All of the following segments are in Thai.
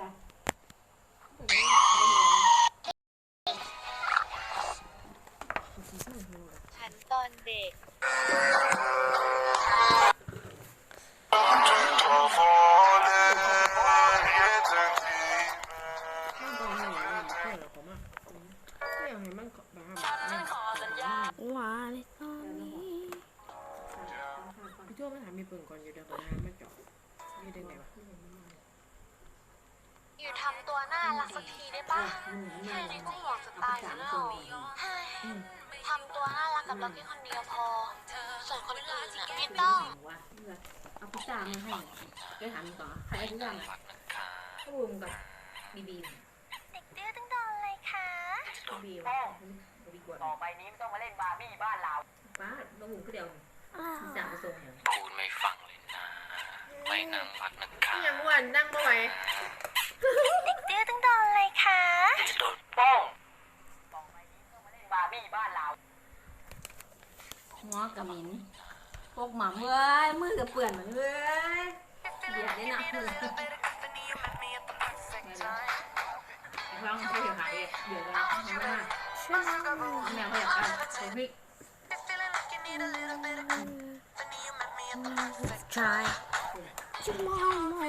ได้ฉันตอนเด็กข้างตรงไหนเนี่ยเพื่อนผมอะไม่อยากให้มันแบบว่าแบบหวานเลยตอนนี้พี่ทั่วมาถามมีปืนก่อนอยู่เดี๋ยวผมหามาเจาะนี่ได้ไงวะ อยู่ทำตัวน่ารักสักทีได้ปะแค่นี้ก็ห่วงจะตายอยู่แล้วเฮ้ยทำตัวน่ารักกับเราแค่คนเดียวพอ ส่วนคนอื่นน่ะไม่ต้องว่าเอาพิซซ่ามาให้ไปถามต่อใครพิซซ่าข้าวบุมกับบีบีเด็กดื้อต้องโดนเลยค่ะบีบีบีกว่าต่อไปนี้ไม่ต้องมาเล่นบาร์บี้บ้านเราป้าน้องบุมก็เดียวอ้าวพิซซ่ามาส่งอย่างพูดไม่ฟังเลยนะไม่นั่งพักนะคะยังวันนั่งไม่ไหว เด็กดื้อต้องโดนเลยค่ะโป้งต่อไปนี้ไม่ต้องมาเล่นบาร์บี้บ้านเราหัวกับมินพวกหมาเมื่อยมือกับเปื่อนเหมือนเว้ยเดี๋ยวได้หนักเลยลองเขาเดี๋ยวหายเดี๋ยวเราทำหน้าช่วยแมวเขาอยากได้เขาพริกใช่จะมองไหม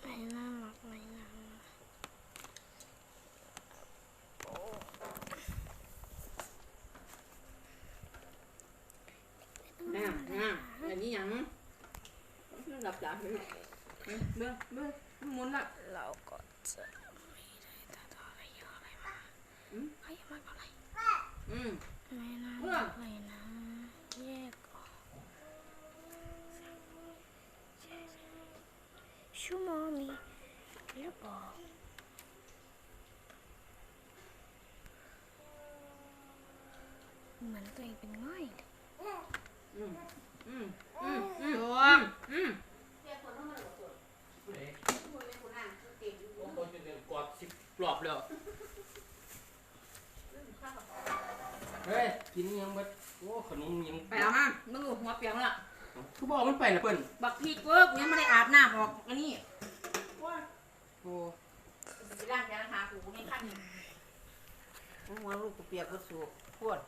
ไม่น่ารักไม่น่ารัก อ่าอ่าอันนี้ยัง หลับจ๋าเลยเบื้องเบื้องมุนละเราก็จะไม่ ได้ตัดอะไรเยอะอะไรมาใครมาอะไรอืมไม่น่าเพื่อรักเลยนะแยกออกชูมอมีหรือเปล่าเหมือนตัวเองเป็นง่อยเลยอืมอืมอืมอืมอืมคนจะเดินกอดสิบรอบแล้ว เฮ้ย กินยังบัดโอ้ขนมยังไปเอามามึงอยู่หัวเปียกละคือบอกมันไปนะเปิ้นบักพีกเวิร์กยังไม่ได้อาบน้ำออกอันนี้โอ้ไปล้างแขนหากูไม่ขั้นหัวลูกกูเปียกก็สูบพวด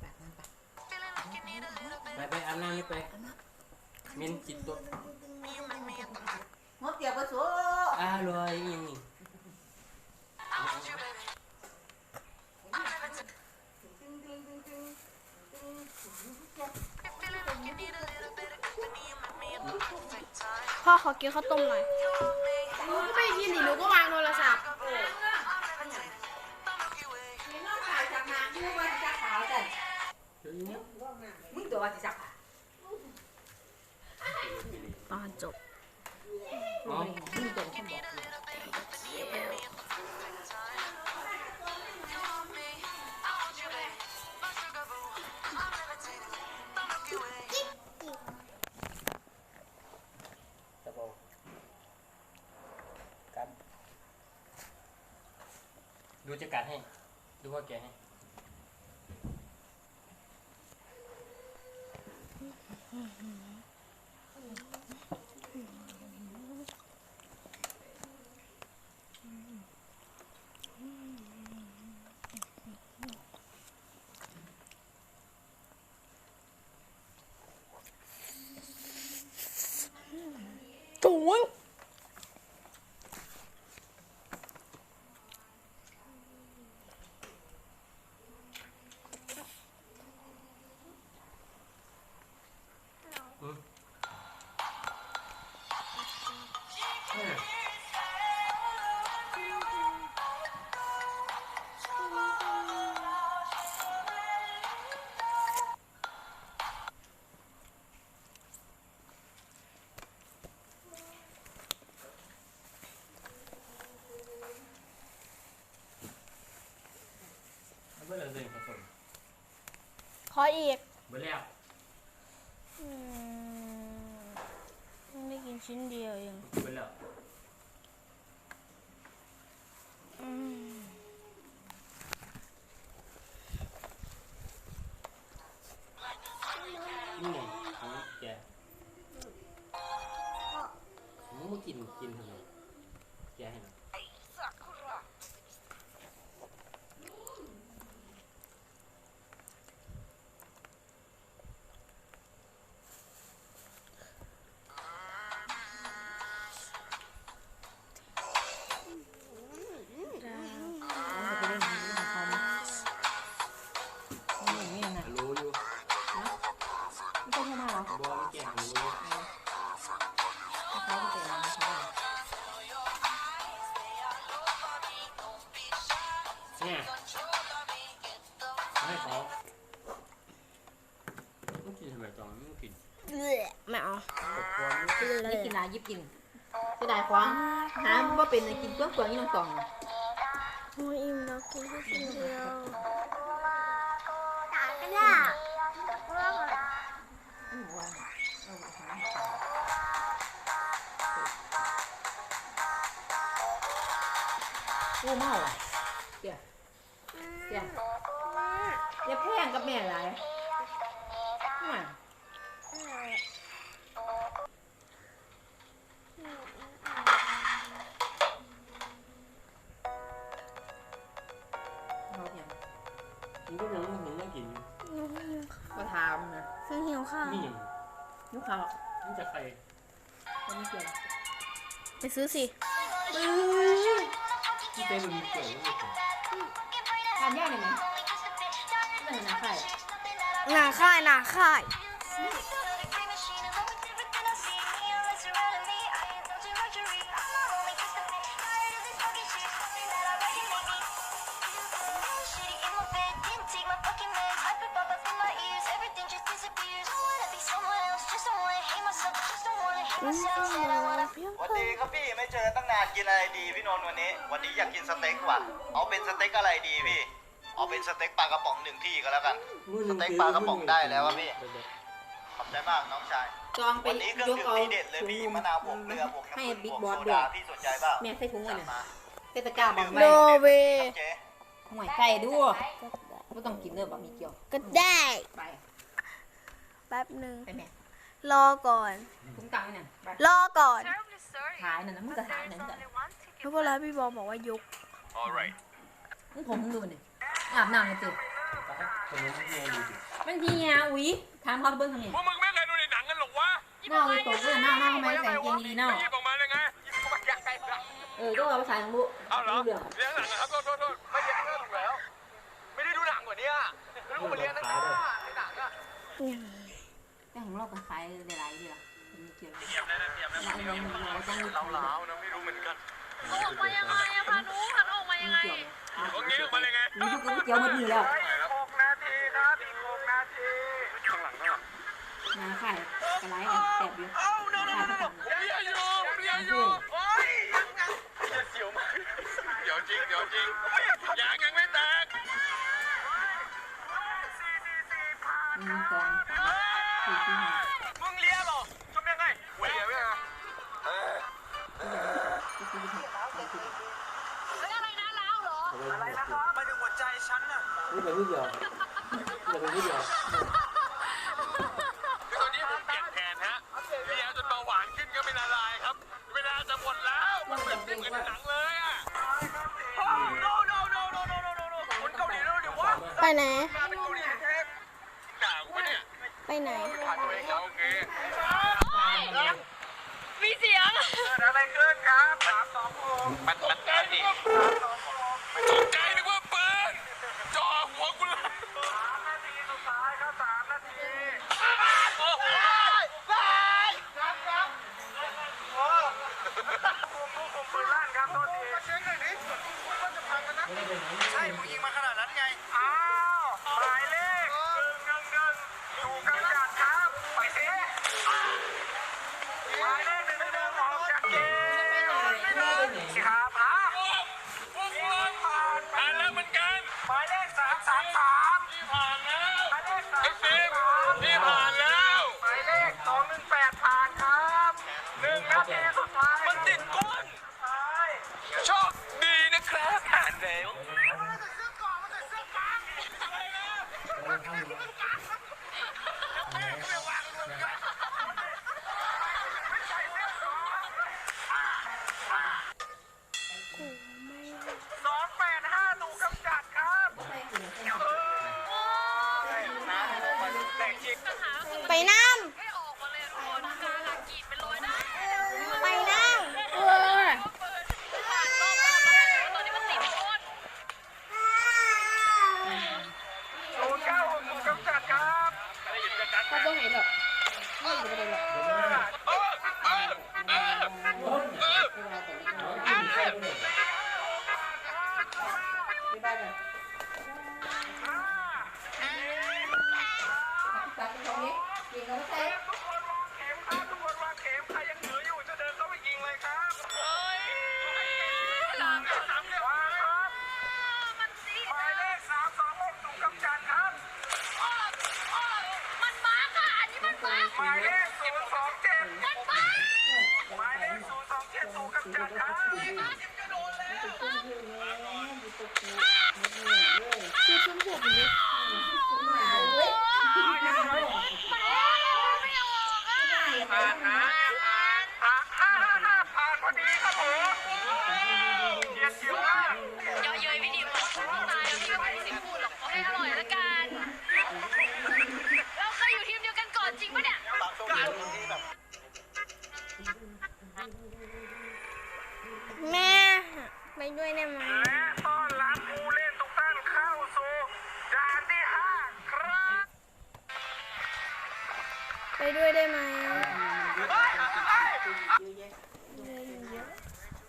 ไปไปไปไปอาบน้ำนี่ไปเมนจิตตัว หัวเปียกก็สูบอร่อยยังนี่พ่อขอกินข้าวต้มหน่อยหนูก็ไม่ยินดิหนูก็วางโทรศัพท์น้องขายจากนางยูวันจากขาวแต่เดี๋ยวนี้มึงตัวว่าจะจักผ่าตอนจบ อ๋อมึงตัวคนบอกจะบ ขออีกหมดแล้วอืมไม่กินชิ้นเดียวเองหมดแล้วอืมนี่ไงแกมึงมากินกินทำไมแกให้หน่อย กินลายิบกินเสียดายควางหาว่าเป็นกินเปลือกเปลือกนี่น้องตองโอ้ยอิ่มแล้วกินแค่คนเดียวตากันอะอืมว่าเอาไปหากูเมาอะเดี๋ยวเดี๋ยวอย่าแพงกับแม่หลายห่ หิวข้าวนี่ยังลูกค้านี่จะใครเขาไม่เกี่ยวไปซื้อสิที่เป็นมีเกี่ยวไม่เกี่ยวทานยากเลยไหมไม่เห็นนะใครหนาค่ายหนาค่าย วสวัสดีครับพี่ไม่เจอตั้งนานกินอะไรดีพี่นนท์วันนี้ วันนี้อยากกินสเต็กว่ะ เอาเป็นสเต็กอะไรดีพี่ เอาเป็นสเต็กปลากระป๋องหนึ่งที่ก็แล้วกัน สเต็กปลากระป๋องได้แล้วอะพี่ ขอบใจมากน้องชาย จองไปวันนี้เครื่องยกดื่มเอาทีเด็ดเลยพี่มะนาวบวกเกลือบวกให้น้ำผึ้งบิ๊บกวกบอสโซด้วยดาพี่สนใจเปล่าแม่ใส่ถุงไว้จัดเนี่ยมาเทศกาลบอกโนไว้เวเจ๊ห่วยไก่ด้วยไม่ต้องกินเด้อแบบมีเกี่ยวก็ได้ไปแป๊บหนึ่งไปแม่ รอก่อนถุงตังค์เนี่ยไปรอก่อนขายน่ะนะมึงจะขายนั่นจ้ะเพราะเวลาพี่บอลบอกว่ายกมึงผมมึงดูมันดิอาบน้ำกันสิคนนี้ไม่เกี่ยวดูดิมันเฮียอุ้ยถามเขาเบิ้งทำไมพวกมึงไม่เคยดูในหนังกันหรอกวะเน่าเลยตกเลยเน่าเน่าทำไมใส่กางเกงดีๆเน่าหยิบออกมาเลยไงหยิบออกมายังไงล่ะเออก็เอาภาษาของบุเอาเหรอเรื่องเลี้ยงหนังนะครับโทษโทษโทษไม่เลี้ยงเรื่องถูกแล้ว ไม่ได้ดูหนังกว่านี้ไม่รู้มาเลี้ยงนั่นในหนังอะแต่ ของเราก็ขายหลายๆเรื่องมีเกี่ยวเทียมนะเทียมนะเราเราเราต้องเราล้านะไม่รู้เหมือนกันออกมายังไงอะพานุหันออกมายังไงเกี่ยวพวกนี้ออกมาเลยไงมีทุกคนเกี่ยวหมดมือแล้วหกนาทีครับอีกหกนาทีข้างหลังข้างหลังนาขายกระไรกันแสบอยู่ขายประกันอยู่เรียอยู่โอ้ยเสียวมากเดี๋ยวจริงเดี๋ยวจริงยางยังไม่แตกองสามสี่สี่ห้า มึงเลี้ยบอทำยังไงเวียเวียอะไรนะล้าวเหรอ อะไรนะครับมาดึงหัวใจฉันน่ะนี่เป็นที่เดียวนี่เป็นที่เดียวตอนนี้ผมเปลี่ยนแผนฮะเลี้ยจนเบาหวานขึ้นก็เป็นอะายครับ เวลาจะหมดแล้วมันเป็นเหมือนหนังเลยอะ no no no no no no no คนเกาหลีแล้วเดี๋ยววะไปไหน ไปไหนผ่านตัวเองแล้วโอเคมีเสียง เกิดอะไรขึ้นครับสามสองหกมันมันตกใจตกใจ